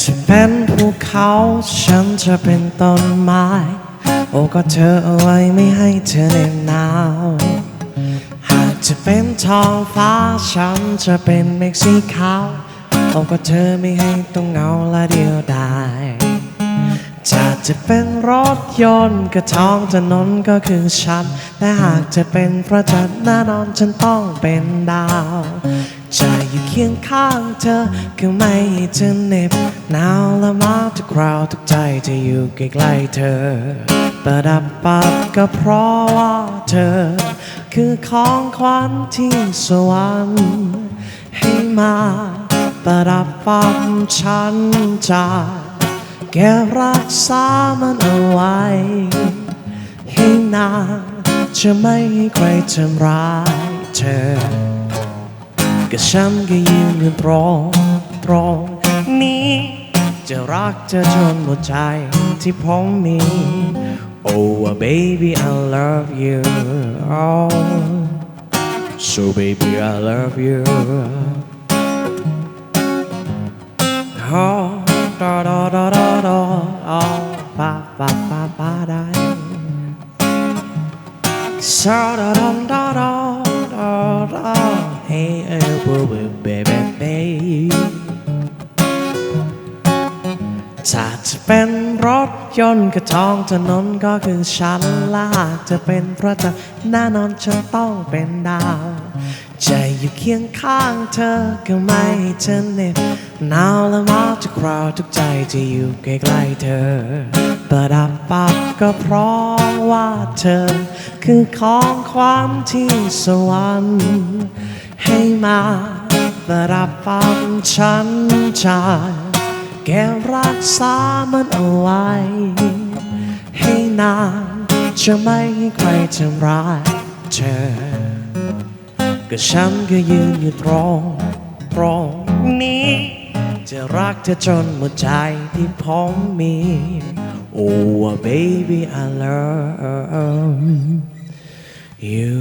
จะเป็นภูเขา ฉันจะเป็นต้นไม้ โอ้ก็เธอเอาไว้ไม่ให้เธอเหน็บหนาว หากจะเป็นท้องฟ้า ฉันจะเป็นเมฆสีขาว โอ้ก็เธอไม่ให้ต้องเหงาและเดียวดายจะจะเป็นรถยนต์ก็ท้องถนนก็คือฉัน แต่หากจะเป็นพระจันทร์แน่นอนฉันต้องเป็นดาว จะอยู่เคียงข้างเธอก็ไม่ให้เธอเหน็บหนาวและมาทุกคราวทุกใจจะอยู่ใกล้ๆเธอประดับปับก็เพราะว่าเธอ คือของขวัญที่สวรรค์ให้มาประดับปับฉันจากแกรักษามันเอาไว้ให้นานจะไม่ให้ใครทำร้ายเธอ ก็ฉันก็ยืนอยู่ตรงตรงนี้ จะรักเธอจนหมดใจที่ผมมี Oh baby I love you oh so baby I love you oh da da da da da oh ba ba ba ba da so da da da da da da hey hey boo boo baby baby ถ้าจะเป็นรถยนต์กับท้องถนนก็คือฉันละหากจะเป็นพระจันทร์แน่นอนฉันต้องเป็นดาวจะอยู่เคียงข้างเธอก็ไม่ให้เธอเหน็บหนาวและมาทุกคราวทุกใจจะอยู่ใกล้ๆเธอประดับปับก็เพราะว่าเธอ คือของขวัญที่สวรรค์ มาประดับปับฉันจากแกรักษามันเอาไว้ ให้นานจะไม่ให้ใครทำร้ายเธอ ก็ฉันก็ยืนอยู่ตรงตรงนี้ จะรักเธอจนหมดใจที่ผมมี Oh baby I love you